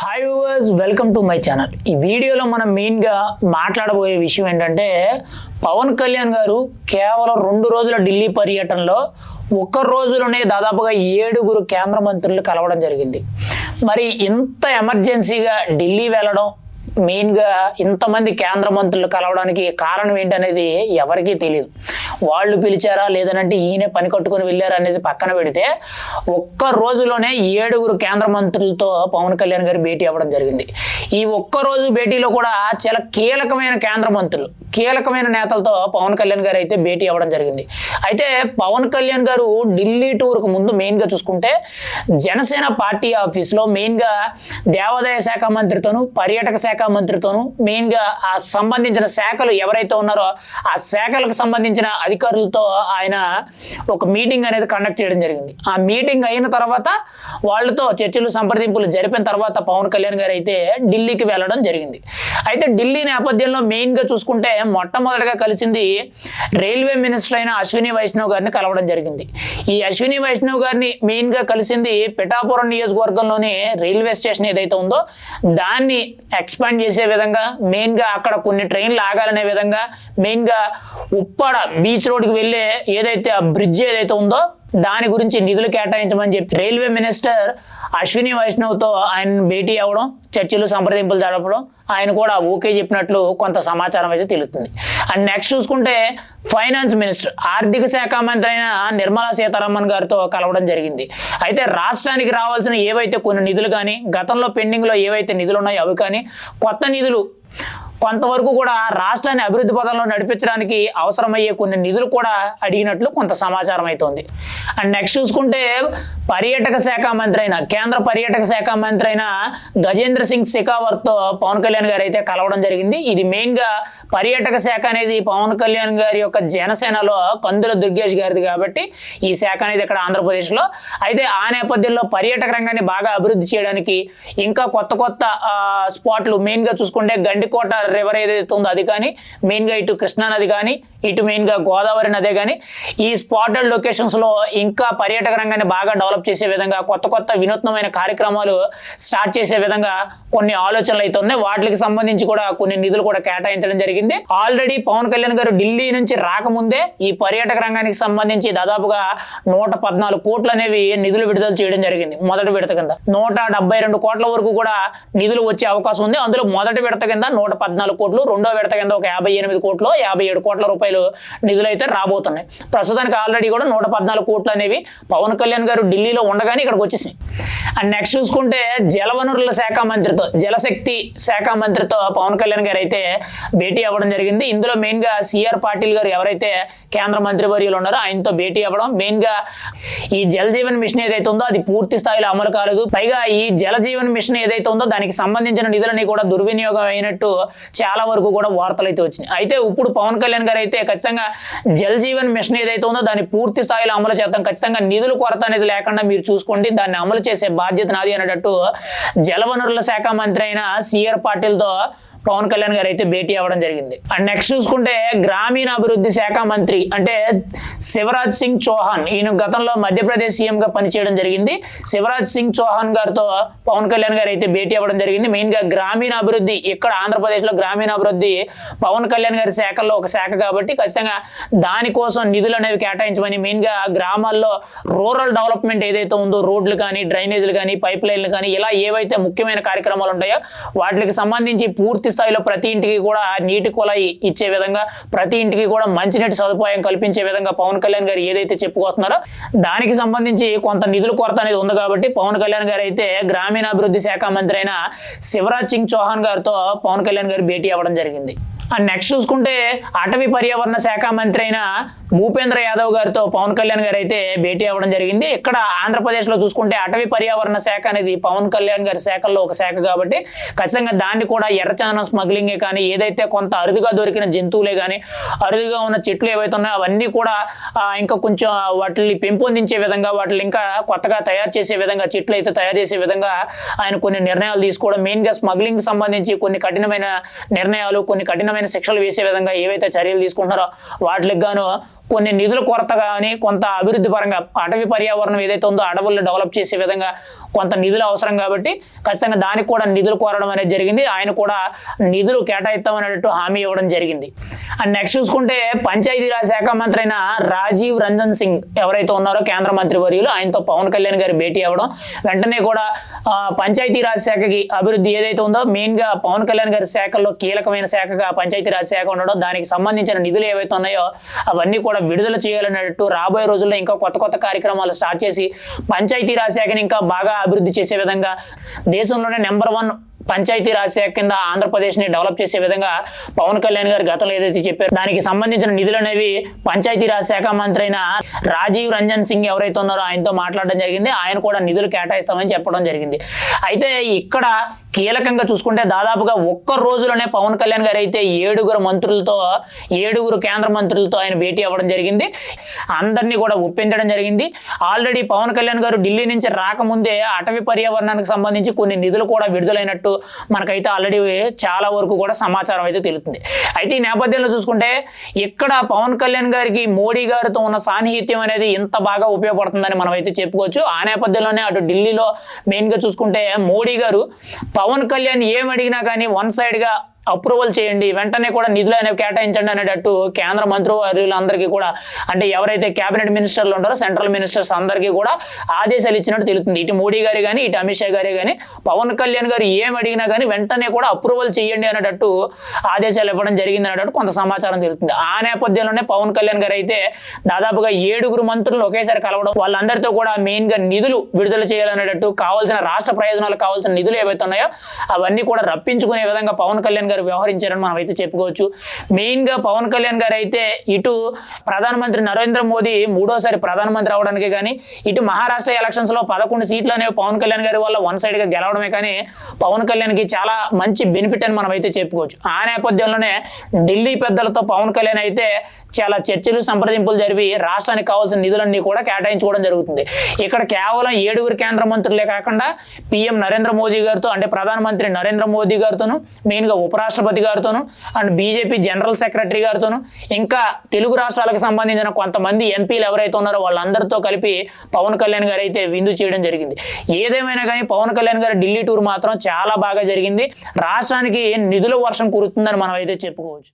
Hi viewers welcome to my channel ఈ వీడియోలో మనం మెయిన్గా మాట్లాడబోయే విషయం ఏంటంటే పవన్ కళ్యాణ్ గారు కేవలం రెండు రోజుల ఢిల్లీ పర్యటనలో ఒక్క రోజులోనే దాదాపుగా ఏడుగురు కేంద్ర మంత్రులు కలవడం జరిగింది. మరి ఇంత ఎమర్జెన్సీగా ఢిల్లీ వెళ్ళడం మెయిన్గా ఇంతమంది కేంద్ర మంత్రులు కలవడానికి కారణం ఏంటనేది ఎవరికీ తెలియదు వాళ్ళు పిలిచారా లేదనంటే ఈయనే పని కట్టుకొని వెళ్ళారా అనేది పక్కన పెడితే ఒక్క రోజులోనే ఏడుగురు కేంద్ర మంత్రులతో పవన్ కళ్యాణ్ గారు భేటీ అవ్వడం జరిగింది. ఈ ఒక్క రోజు భేటీలో కూడా చాలా కీలకమైన కేంద్ర మంత్రులు కీలకమైన నేతలతో పవన్ కళ్యాణ్ గారు అయితే భేటీ అవ్వడం జరిగింది. అయితే పవన్ కళ్యాణ్ గారు ఢిల్లీ టూర్కు ముందు మెయిన్గా చూసుకుంటే జనసేన పార్టీ ఆఫీస్లో మెయిన్గా దేవాదాయ శాఖ మంత్రితోనూ పర్యాటక శాఖ మంత్రితోనూ మెయిన్గా ఆ సంబంధించిన శాఖలు ఎవరైతే ఉన్నారో ఆ శాఖలకు సంబంధించిన అధికారులతో ఆయన ఒక మీటింగ్ అనేది కండక్ట్ చేయడం జరిగింది. ఆ మీటింగ్ అయిన తర్వాత వాళ్ళతో చర్చలు సంప్రదింపులు జరిపిన తర్వాత పవన్ కళ్యాణ్ గారు అయితే ఢిల్లీకి వెళ్ళడం జరిగింది. అయితే ఢిల్లీ నేపథ్యంలో మెయిన్గా చూసుకుంటే మొట్టమొదటిగా కలిసింది రైల్వే మినిస్టర్ అయిన అశ్విని వైష్ణవ్ గారిని కలవడం జరిగింది. ఈ అశ్విని వైష్ణవ్ గారిని మెయిన్గా కలిసింది పిఠాపురం నియోజకవర్గంలోని రైల్వే స్టేషన్ ఏదైతే ఉందో దాన్ని ఎక్స్పాండ్ చేసే విధంగా మెయిన్గా అక్కడ కొన్ని ట్రైన్లు ఆగాలనే విధంగా మెయిన్గా ఉప్పాడ బీచ్ రోడ్కి వెళ్ళే ఏదైతే ఆ బ్రిడ్జ్ ఏదైతే ఉందో దాని గురించి నిధులు కేటాయించమని చెప్పి రైల్వే మినిస్టర్ అశ్విని వైష్ణవ్తో ఆయన భేటీ అవ్వడం చర్చలు సంప్రదింపులు జరపడం ఆయన కూడా ఓకే చెప్పినట్లు కొంత సమాచారం అయితే తెలుస్తుంది. అండ్ నెక్స్ట్ చూసుకుంటే ఫైనాన్స్ మినిస్టర్ ఆర్థిక శాఖ మంత్రి అయిన నిర్మలా సీతారామన్ గారితో కలవడం జరిగింది. అయితే రాష్ట్రానికి రావాల్సిన ఏవైతే కొన్ని నిధులు కానీ గతంలో పెండింగ్లో ఏవైతే నిధులు ఉన్నాయో అవి కానీ కొత్త నిధులు కొంతవరకు కూడా రాష్ట్రాన్ని అభివృద్ధి పదంలో నడిపించడానికి అవసరమయ్యే కొన్ని నిధులు కూడా అడిగినట్లు కొంత సమాచారం అవుతోంది అండ్ నెక్స్ట్ చూసుకుంటే పర్యాటక శాఖ మంత్రి అయిన కేంద్ర పర్యాటక శాఖ మంత్రి అయిన గజేంద్ర సింగ్ షెకావర్తో పవన్ కళ్యాణ్ గారు అయితే కలవడం జరిగింది. ఇది మెయిన్గా పర్యాటక శాఖ అనేది పవన్ కళ్యాణ్ గారి యొక్క జనసేనలో కందుల దుర్గేష్ గారిది కాబట్టి ఈ శాఖ అనేది ఇక్కడ ఆంధ్రప్రదేశ్లో. అయితే ఆ నేపథ్యంలో పర్యాటక రంగాన్ని బాగా అభివృద్ధి చేయడానికి ఇంకా కొత్త కొత్త స్పాట్లు మెయిన్గా చూసుకుంటే గండికోట రివర్ ఏదైతే ఉందో అది కానీ మెయిన్గా ఇటు కృష్ణా నది కానీ ఇటు మెయిన్గా గోదావరి నదే కానీ ఈ స్పాటెడ్ లొకేషన్స్లో ఇంకా పర్యాటక రంగాన్ని బాగా డెవలప్ చేసే విధంగా కొత్త కొత్త వినూత్నమైన కార్యక్రమాలు స్టార్ట్ చేసే విధంగా కొన్ని ఆలోచనలు అయితే ఉన్నాయి. వాటికి సంబంధించి కూడా కొన్ని నిధులు కూడా కేటాయించడం జరిగింది. ఆల్రెడీ పవన్ కళ్యాణ్ గారు ఢిల్లీ నుంచి రాకముందే ఈ పర్యాటక రంగానికి సంబంధించి దాదాపుగా నూట పద్నాలుగు కోట్లు అనేవి నిధులు విడుదల చేయడం జరిగింది మొదటి విడత కింద. నూట రెండు కోట్ల వరకు కూడా నిధులు వచ్చే అవకాశం ఉంది. అందులో మొదటి విడత కింద నూట పద్నాలుగు కోట్లు రెండో విడత కింద ఒక యాభై ఎనిమిది కోట్లు యాభై ఏడు కోట్ల రూపాయలు నిధులు అయితే రాబోతున్నాయి. ప్రస్తుతానికి ఆల్రెడీ కూడా నూట పద్నాలుగు కోట్లు అనేవి పవన్ కళ్యాణ్ గారు ఢిల్లీలో ఉండగానే ఇక్కడికి వచ్చేసాయి అండ్ నెక్స్ట్ చూసుకుంటే జలవనరుల శాఖ మంత్రితో జలశక్తి శాఖ మంత్రితో పవన్ కళ్యాణ్ గారు అయితే భేటీ అవ్వడం జరిగింది. ఇందులో మెయిన్గా సిఆర్ పాటిల్ గారు ఎవరైతే కేంద్ర మంత్రి వర్యులు ఉన్నారో ఆయనతో భేటీ అవ్వడం. మెయిన్గా ఈ జల్ జీవన్ మిషన్ ఏదైతే ఉందో అది పూర్తి స్థాయిలో అమలు కాలేదు. పైగా ఈ జల జీవన్ మిషన్ ఏదైతే ఉందో దానికి సంబంధించిన నిధులని కూడా దుర్వినియోగం అయినట్టు చాలా వరకు కూడా వార్తలు అయితే వచ్చినాయి. అయితే ఇప్పుడు పవన్ కళ్యాణ్ గారు అయితే ఖచ్చితంగా జల్ జీవన్ మిషన్ ఏదైతే ఉందో దాన్ని పూర్తి స్థాయిలో అమలు చేద్దాం ఖచ్చితంగా నిధుల కొరత అనేది లేకుండా మీరు చూసుకోండి దాన్ని అమలు చేసే బాధ్యత నాది అనేటట్టు జలవనరుల శాఖ మంత్రి అయిన సిఆర్ పాటిల్తో పవన్ కళ్యాణ్ గారు అయితే భేటీ అవ్వడం జరిగింది. అండ్ నెక్స్ట్ చూసుకుంటే గ్రామీణాభివృద్ధి శాఖ మంత్రి అంటే శివరాజ్ సింగ్ చౌహాన్ ఈయన గతంలో మధ్యప్రదేశ్ సీఎం గా పనిచేయడం జరిగింది. శివరాజ్ సింగ్ చౌహాన్ గారితో పవన్ కళ్యాణ్ గారు అయితే భేటీ అవ్వడం జరిగింది. మెయిన్గా గ్రామీణాభివృద్ధి ఇక్కడ ఆంధ్రప్రదేశ్లో గ్రామీణాభివృద్ధి పవన్ కళ్యాణ్ గారి శాఖల్లో ఒక శాఖ కాబట్టి ఖచ్చితంగా దానికోసం నిధులు అనేవి కేటాయించమని మెయిన్గా గ్రామాల్లో రూరల్ డెవలప్మెంట్ ఏదైతే ఉందో రోడ్లు కానీ డ్రైనేజీలు కానీ పైప్ లైన్లు కానీ ఇలా ఏవైతే ముఖ్యమైన కార్యక్రమాలు ఉంటాయో వాటికి సంబంధించి పూర్తి స్థాయిలో ప్రతి ఇంటికి కూడా నీటి కుళాయి ఇచ్చే విధంగా ప్రతి ఇంటికి కూడా మంచినీటి సదుపాయం కల్పించే విధంగా పవన్ కళ్యాణ్ గారు ఏదైతే చెప్పుకొస్తున్నారో దానికి సంబంధించి కొంత నిధుల కొరత అనేది ఉంది కాబట్టి పవన్ కళ్యాణ్ గారు అయితే గ్రామీణాభివృద్ధి శాఖ మంత్రి అయిన శివరాజ్ సింగ్ చౌహాన్ గారితో పవన్ కళ్యాణ్ గారు భేటీ అవ్వడం జరిగింది. అండ్ నెక్స్ట్ చూసుకుంటే అటవీ పర్యావరణ శాఖ మంత్రి అయిన భూపేంద్ర యాదవ్ గారితో పవన్ కళ్యాణ్ గారు అయితే భేటీ అవ్వడం జరిగింది. ఇక్కడ ఆంధ్రప్రదేశ్లో చూసుకుంటే అటవీ పర్యావరణ శాఖ అనేది పవన్ కళ్యాణ్ గారి శాఖల్లో ఒక శాఖ కాబట్టి ఖచ్చితంగా దాన్ని కూడా ఎర్రచందనం స్మగ్లింగే కానీ ఏదైతే కొంత అరుదుగా దొరికిన జంతువులే కానీ అరుదుగా ఉన్న చెట్లు ఏవైతే ఉన్నాయో అవన్నీ కూడా ఇంకా కొంచెం వాటిని పెంపొందించే విధంగా వాటిని ఇంకా కొత్తగా తయారు చేసే విధంగా చెట్లు అయితే తయారు చేసే విధంగా ఆయన కొన్ని నిర్ణయాలు తీసుకోవడం మెయిన్గా స్మగ్లింగ్ సంబంధించి కొన్ని కఠినమైన నిర్ణయాలు కొన్ని కఠినమైన కఠినమైన శిక్షలు వేసే విధంగా ఏవైతే చర్యలు తీసుకుంటున్నారో వాటికి గాను కొన్ని నిధుల కొరత కానీ కొంత అభివృద్ధి పరంగా అటవీ పర్యావరణం ఏదైతే ఉందో అడవులను డెవలప్ చేసే విధంగా కొంత నిధులు అవసరం కాబట్టి ఖచ్చితంగా దానికి కూడా నిధులు కోరడం అనేది జరిగింది. ఆయన కూడా నిధులు కేటాయిస్తామనేటట్టు హామీ ఇవ్వడం జరిగింది. అండ్ నెక్స్ట్ చూసుకుంటే పంచాయతీరాజ్ శాఖ మంత్రి అయిన రాజీవ్ రంజన్ సింగ్ ఎవరైతే ఉన్నారో కేంద్ర మంత్రి వర్యులు ఆయనతో పవన్ కళ్యాణ్ గారి భేటీ అవ్వడం వెంటనే కూడా పంచాయతీరాజ్ శాఖకి అభివృద్ధి ఏదైతే ఉందో మెయిన్గా పవన్ కళ్యాణ్ గారి శాఖల్లో కీలకమైన శాఖగా పంచాయతీరాజ్ శాఖ ఉండడం దానికి సంబంధించిన నిధులు ఏవైతే ఉన్నాయో అవన్నీ కూడా విడుదల చేయాలన్నట్టు రాబోయే రోజుల్లో ఇంకా కొత్త కొత్త కార్యక్రమాలు స్టార్ట్ చేసి పంచాయతీరాజ్ శాఖని ఇంకా బాగా అభివృద్ధి చేసే విధంగా దేశంలోనే నెంబర్ వన్ పంచాయతీ రాజ్ శాఖ కింద ఆంధ్రప్రదేశ్ని డెవలప్ చేసే విధంగా పవన్ కళ్యాణ్ గారు గతంలో ఏదైతే చెప్పారో దానికి సంబంధించిన నిధులు అనేవి పంచాయతీ రాజ్ శాఖ మంత్రి అయిన రాజీవ్ రంజన్ సింగ్ ఎవరైతే ఉన్నారో ఆయనతో మాట్లాడడం జరిగింది. ఆయన కూడా నిధులు కేటాయిస్తామని చెప్పడం జరిగింది. అయితే ఇక్కడ కీలకంగా చూసుకుంటే దాదాపుగా ఒక్క రోజులోనే పవన్ కళ్యాణ్ గారు అయితే ఏడుగురు మంత్రులతో ఏడుగురు కేంద్ర మంత్రులతో ఆయన భేటీ అవ్వడం జరిగింది. అందరినీ కూడా ఒప్పించడం జరిగింది. ఆల్రెడీ పవన్ కళ్యాణ్ గారు ఢిల్లీ నుంచి రాకముందే అటవీ పర్యావరణానికి సంబంధించి కొన్ని నిధులు కూడా విడుదలైనట్టు మనకైతే ఆల్రెడీ చాలా వరకు కూడా సమాచారం అయితే తెలుస్తుంది. అయితే ఈ నేపథ్యంలో చూసుకుంటే ఇక్కడ పవన్ కళ్యాణ్ గారికి మోడీ గారితో ఉన్న సాన్నిహిత్యం అనేది ఇంత బాగా ఉపయోగపడుతుందని మనం అయితే చెప్పుకోవచ్చు. ఆ నేపథ్యంలోనే అటు ఢిల్లీలో మెయిన్గా చూసుకుంటే మోడీ గారు పవన్ కళ్యాణ్ ఏం అడిగినా కానీ వన్ సైడ్గా అప్రూవల్ చేయండి వెంటనే కూడా నిధులు అనేవి కేటాయించండి అనేటట్టు కేంద్ర మంత్రివర్యులందరికీ కూడా అంటే ఎవరైతే కేబినెట్ మినిస్టర్లు ఉంటారో సెంట్రల్ మినిస్టర్స్ అందరికీ కూడా ఆదేశాలు ఇచ్చినట్టు తెలుస్తుంది. ఇటు మోడీ గారి కానీ ఇటు అమిత్ షా గారి కానీ పవన్ కళ్యాణ్ గారు ఏం అడిగినా కానీ వెంటనే కూడా అప్రూవల్ చేయండి అనేటట్టు ఆదేశాలు ఇవ్వడం జరిగింది అనేటట్టు కొంత సమాచారం తెలుస్తుంది. ఆ నేపథ్యంలోనే పవన్ కళ్యాణ్ గారు అయితే దాదాపుగా ఏడుగురు మంత్రులు ఒకేసారి కలవడం వాళ్ళందరితో కూడా మెయిన్గా నిధులు విడుదల చేయాలనేటట్టు కావాల్సిన రాష్ట్ర ప్రయోజనాలు కావాల్సిన నిధులు ఏవైతే ఉన్నాయో అవన్నీ కూడా రప్పించుకునే విధంగా పవన్ కళ్యాణ్ గారు వ్యవహరించారని మనం అయితే చెప్పుకోవచ్చు. మెయిన్గా పవన్ కళ్యాణ్ గారు అయితే ఇటు ప్రధానమంత్రి నరేంద్ర మోదీ మూడోసారి ప్రధానమంత్రి అవడానికి కానీ ఇటు మహారాష్ట్ర ఎలక్షన్స్లో పదకొండు సీట్లు అనేవి పవన్ కళ్యాణ్ గారి వల్ల వన్ సైడ్గా గెలవడమే కానీ పవన్ కళ్యాణ్కి చాలా మంచి బెనిఫిట్ అని మనం అయితే చెప్పుకోవచ్చు. ఆ నేపథ్యంలోనే ఢిల్లీ పెద్దలతో పవన్ కళ్యాణ్ అయితే చాలా చర్చలు సంప్రదింపులు జరిపి రాష్ట్రానికి కావాల్సిన నిధులన్నీ కూడా కేటాయించుకోవడం జరుగుతుంది. ఇక్కడ కేవలం ఏడుగురు కేంద్ర మంత్రులే కాకుండా పిఎం నరేంద్ర మోదీ గారితో అంటే ప్రధానమంత్రి నరేంద్ర మోదీ గారితోను మెయిన్గా ఉపరాష్ట్రపతి గారితోను అండ్ బీజేపీ జనరల్ సెక్రటరీ గారితోనూ ఇంకా తెలుగు రాష్ట్రాలకు సంబంధించిన కొంతమంది ఎంపీలు ఎవరైతే ఉన్నారో వాళ్ళందరితో కలిపి పవన్ కళ్యాణ్ గారు అయితే విందు చేయడం జరిగింది. ఏదేమైనా కానీ పవన్ కళ్యాణ్ గారి ఢిల్లీ టూర్ మాత్రం చాలా బాగా జరిగింది. రాష్ట్రానికి నిధుల వర్షం కురుతుందని మనం అయితే చెప్పుకోవచ్చు.